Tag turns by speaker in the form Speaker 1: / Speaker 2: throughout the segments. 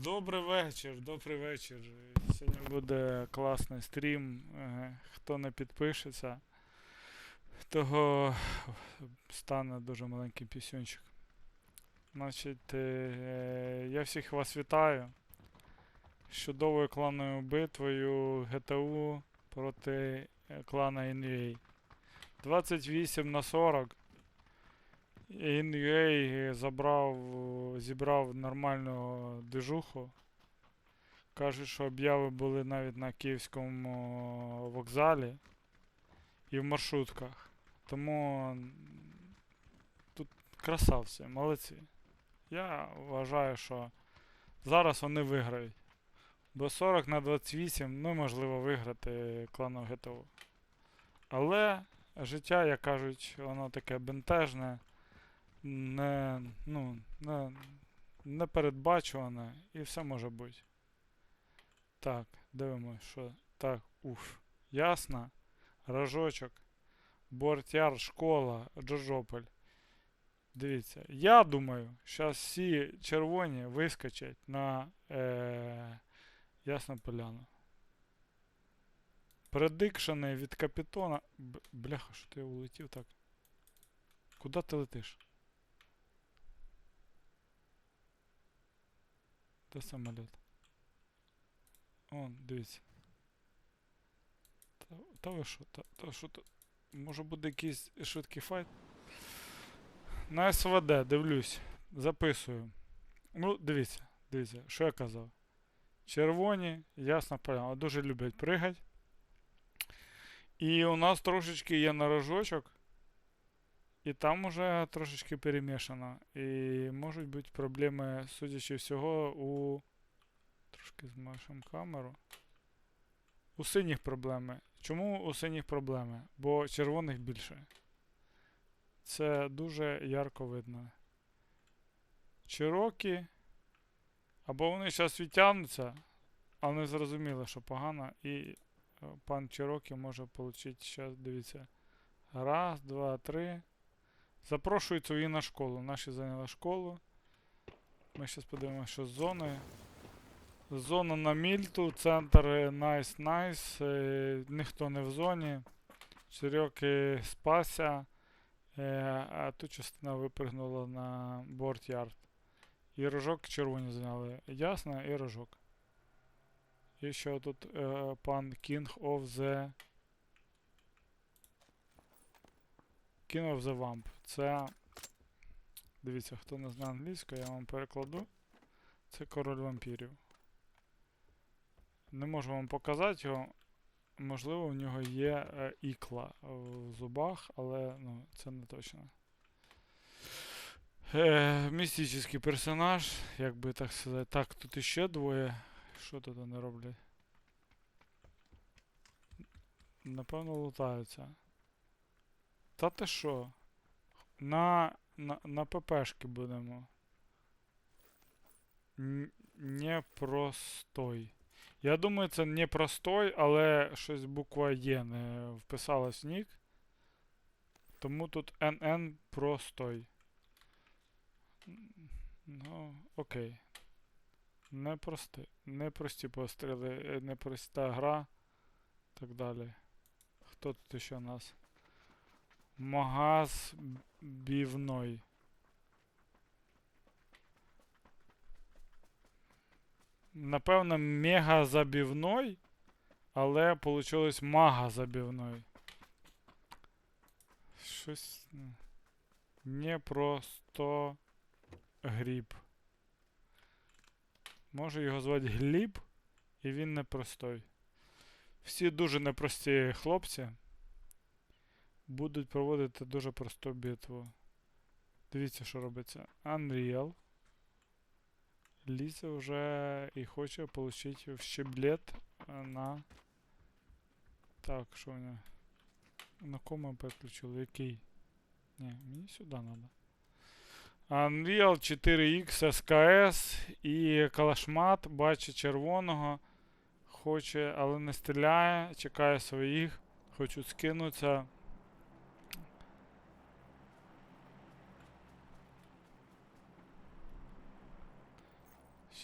Speaker 1: Добрий вечір, добрий вечір. Сьогодні буде класний стрім. Е, Хто не підпишеться, того стане дуже маленький пісюнчик. Значить, е, я всіх вас вітаю. з Чудовою клановою битвою ГТУ проти е, клана NUA. 28 на 40. NUA забрав, зібрав нормальну движуху. Кажуть, що обяви були навіть на київському вокзалі і в маршрутках. Тому тут красавці, молодці. Я вважаю, що зараз вони виграють. Бо 40 на 28 неможливо виграти клану ГТО. Але життя, як кажуть, воно таке бентежне не, ну, не, непередбачуване і все може бути. Так, дивимось, що. Так, уф. Ясно. Рожочок. Бортяр, школа, Джорджополь. Дивіться. Я думаю, зараз всі червоні вискочать на е, Ясну Поляну. Предикшени від капітона. Бляха, що ти улетів так? Куди ти летиш? Де самоліт? О, дивіться. Та, та ви що? Та, та що то? Може буде якийсь швидкий файт? На СВД, дивлюсь. Записую. Ну, дивіться, дивіться, що я казав. Червоні, ясно, поляна. Дуже люблять пригати. І у нас трошечки є нарожочок. І там уже трошечки перемішано. І можуть бути проблеми, судячи всього, у. Трошки змашемо камеру. У синіх проблеми. Чому у синіх проблеми? Бо червоних більше. Це дуже ярко видно. Чирокі. Або вони зараз відтягнуться, але не зрозуміли, що погано. І е, пан Чирокі може отримати зараз, дивіться. Раз, два, три. Запрошують свої на школу. Наші зайняли школу. Ми зараз подивимося, що з зоною. Зона на мільту, центр е, найс найс. е, Ніхто не в зоні. Чирьоки спася. е, А тут частина випригнула на борт-ярд. І рожок червоні зайняли. Ясно, і рожок. І ще тут е, пан King of the. King of the Vamp. Це. Дивіться, хто не знає англійську, я вам перекладу. Це король вампірів. Не можу вам показати його. Можливо, у нього є е, ікла в зубах, але ну, це не точно. Е, містичний персонаж, як би так сказати. Так, тут іще двоє. Що тут вони роблять? Напевно, лутаються. Та ти що? На, на, на ППшки будемо. Непростой. Я думаю, це непростой, але щось буква Є не вписалась в нік. Тому тут НН простой. Ну, окей. Непрости. Непрості постріли, е, непроста гра. Так далі. Хто тут ще у нас? Магаз бівной. Напевно, мега забівной, але получилось мага забівной. Щось. ну, Не просто гріб. Може його звати Гліб, і він непростой. Всі дуже непрості хлопці будуть проводити дуже просту битву. Дивіться, що робиться. Unreal. Лізе вже і хоче отримати щеблет е, на. Так, що у нього? На кому я переключив? Який? Ні, мені сюди треба. Unreal 4X SKS і Калашмат бачить червоного. Хоче, але не стріляє, чекає своїх. Хочуть скинутися.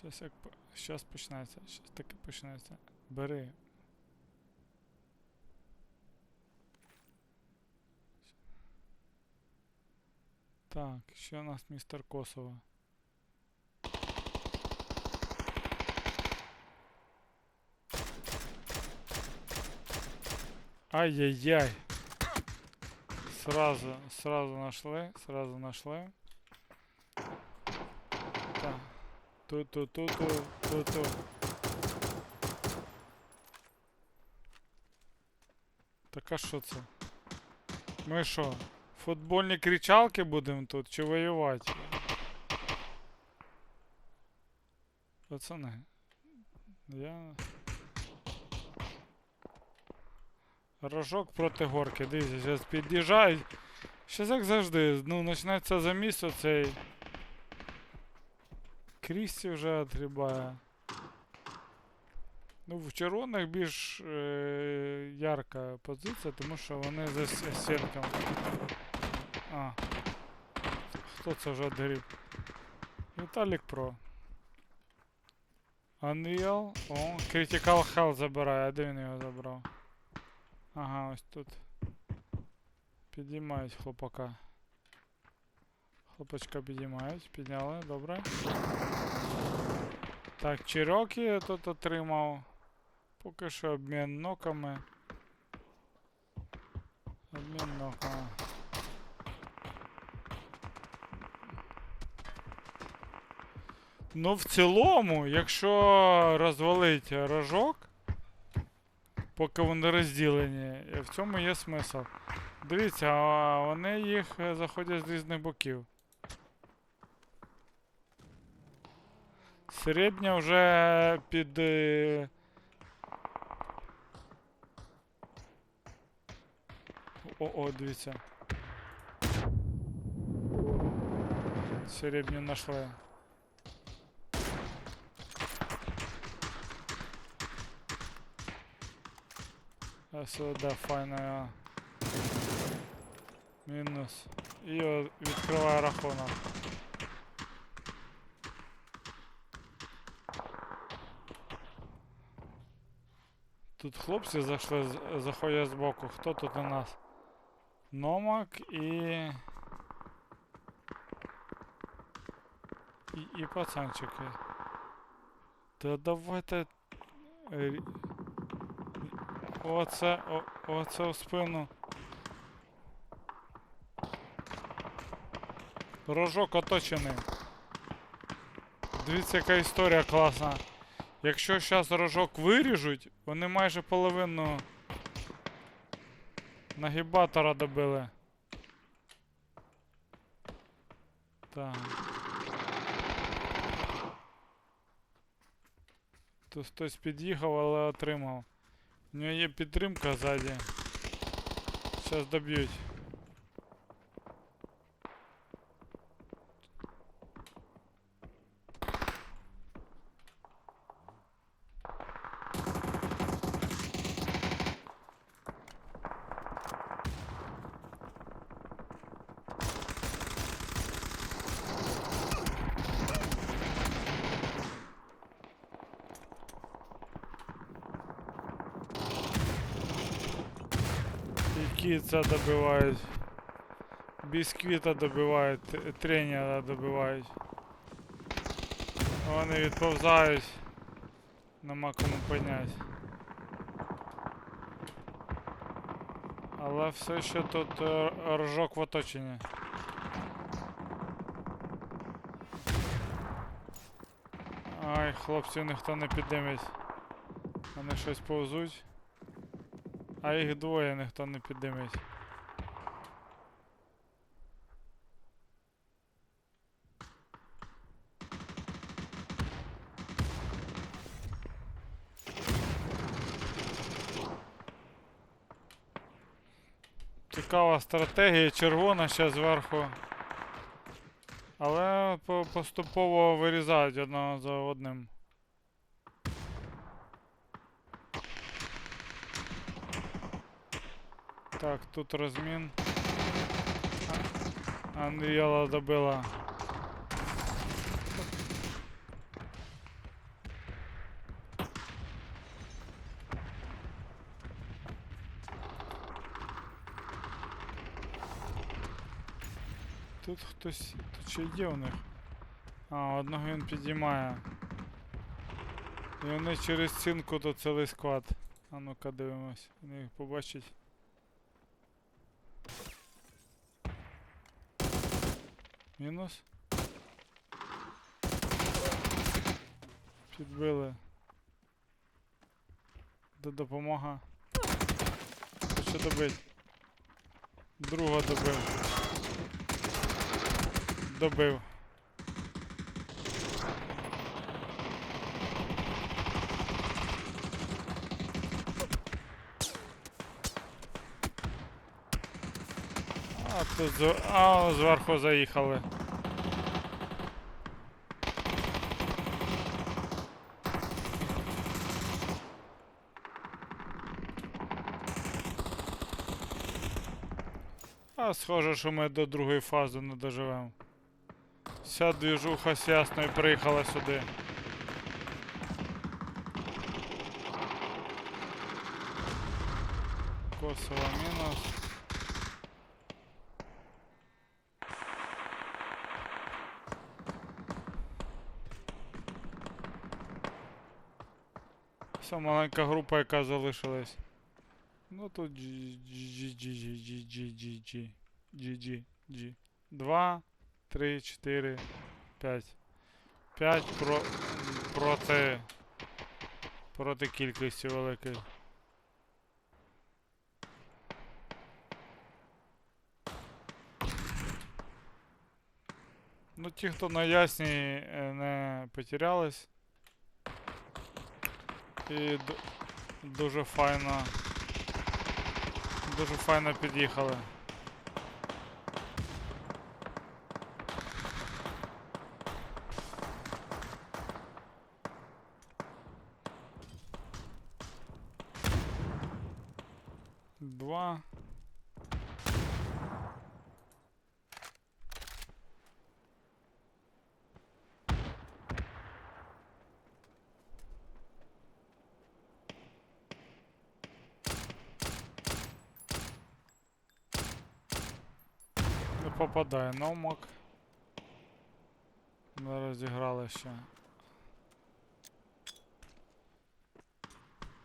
Speaker 1: Щас як щас почнеться. Щас таки почнеться. Бери. Так, що у нас містер Косово? Ай-яй-яй. Сразу, сразу нашли, сразу нашли. Так. Ту-ту-ту-ту, ту-ту. Так а що це? Ми що, футбольні кричалки будемо тут чи воювати? Пацани. Я. Рожок проти горки, дивіться, зараз під'їжджають. Щас як завжди, ну почнеться заміс оцей. Крісті вже отрібає. Ну, в червоних більш е, ярка позиція, тому що вони за с- сітками. А. Хто це вже доріб? Віталік Про. Unreal. О, Critical Health забирає, а де він його забрав? Ага, ось тут. Підіймають хлопака. Хлопачка підіймають, підняли, добре. Так, Чирокі тут отримав. Поки що обмін ноками. Обмін ноками. Ну, в цілому, якщо розвалить рожок, поки вони розділені, в цьому є смисл. Дивіться, вони їх е, заходять з різних боків. Середня вже під. е, О, о, дивіться. Середню знайшли. А сюди файна. Мінус. І о- відкриває рахунок. Тут хлопці зайшли, з- заходять збоку. Хто тут у нас? Номак і. І, і пацанчики. Та давайте. е, Оце, о, оце в спину. Рожок оточений. Дивіться, яка історія класна. Якщо зараз рожок виріжуть, вони майже половину нагибатора добили. Так. Тут хтось під'їхав, але отримав. У нього є підтримка ззаді. Зараз доб'ють. Які це добивають. Бісквіта добивають, тренера добивають. Вони відповзають. Нема кому понять. Але все ще тут е, рожок в оточенні. Ай, хлопців ніхто не піднімить. Вони щось повзуть. А їх двоє ніхто не піднімить. Цікава стратегія, червона ще зверху. Але поступово вирізають одного за одним. Так, тут размин. Андріала добила. Тут хтось... Тут ще йде у них. А, одного він підіймає. І вони через цінку тут цілий склад. А ну-ка дивимось. Вони їх побачать. Мінус. Підбили. До допомога. Що добить. Друга добив. Добив. А тут з... а, зверху заїхали. А схоже, що ми до другої фази не доживемо. Вся двіжуха з ясною приїхала сюди. Косово мінус. Все, маленька група, яка залишилась. Ну тут GG, GG, G. 2, 3, 4, 5. 5 про, проти, проти кількості великої. Ну, ті, хто на ясні е, не потерялись. І дуже файно. Дуже файно під'їхали. Два. Попадає номок. Не розіграли ще.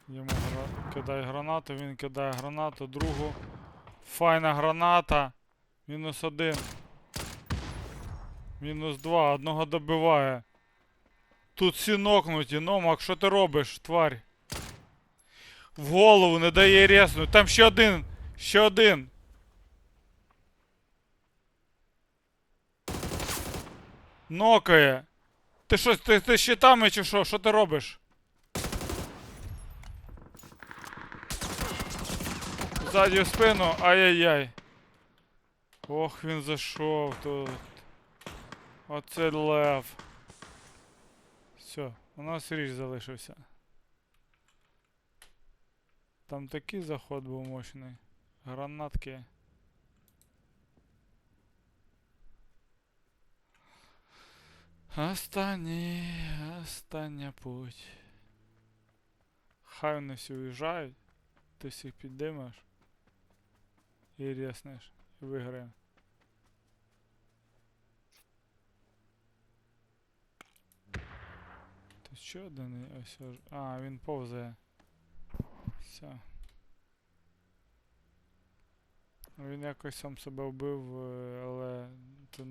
Speaker 1: Йому гра... кидає гранату, він кидає гранату, другу. Файна граната. Мінус один. Мінус два, одного добиває. Тут всі нокнуті, Номак, що ти робиш, тварь? В голову не дає резнуть. Там ще один. Ще один. Нокає. Ти що, ти, ти щитами чи що? Що ти робиш? Ззаді в спину, ай-яй-яй. Ох, він зайшов тут. Оце лев. Все, у нас річ залишився. Там такий заход був мощний. Гранатки. Останній, остання путь. Хай вони всі уїжджають, ти всіх підіймеш і ряснеш, і виграємо. Тут ще один ось. аж- А, він повзає. Все. Він якось сам себе вбив, е, але це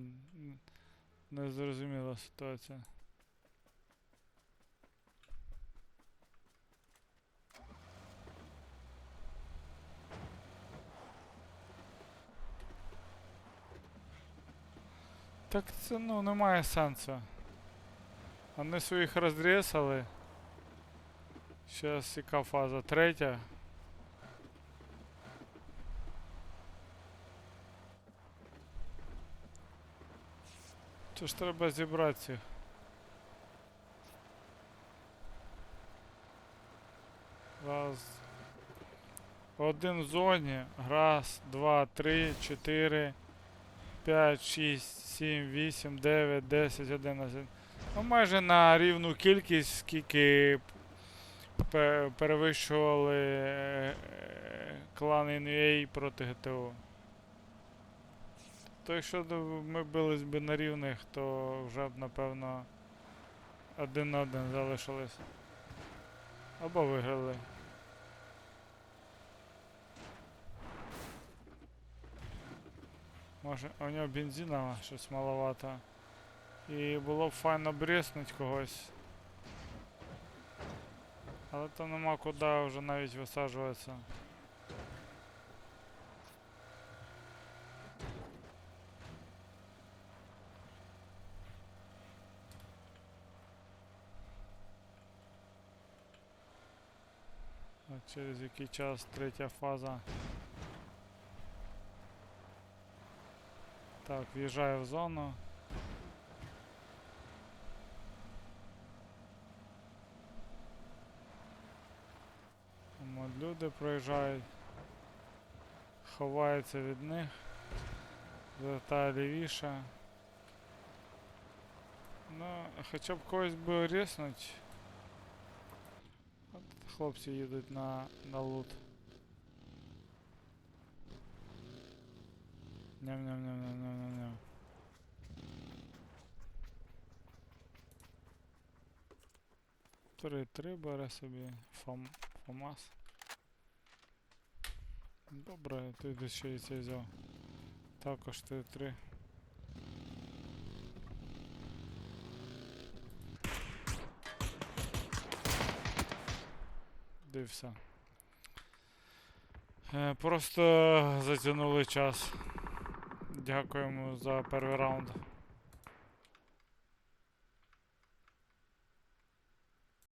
Speaker 1: незрозуміла ситуація. Так це ну немає сенсу. Вони своїх розрізали. Зараз яка фаза? Третя. Це ж треба зібрати. Раз. Один в зоні. Раз, два, три, чотири, п'ять, шість, сім, вісім, дев'ять, десять, одинадцять. Ну, майже на рівну кількість, скільки перевищували е, клани NUA проти ГТО. То якщо ми бились би на рівних, то вже б напевно один на один залишились. Або виграли. Може, у нього бензина щось маловато. І було б файно бреснуть когось. Але то нема куди вже навіть висаджуватися. Через який час третя фаза. Так, в'їжджаю в зону. От люди проїжджають. Ховаються від них. Звертає лівіше. Ну, хоча б когось би ріснуть. Хлопці їдуть на, на лут. Ням-ням-ням-ням-ням-ням-ням. Три-три бере собі фом, Фомас. Добре, ти десь ще і це взяв. Також ти три. Дився. все. Просто затягнули час. Дякуємо за перший раунд.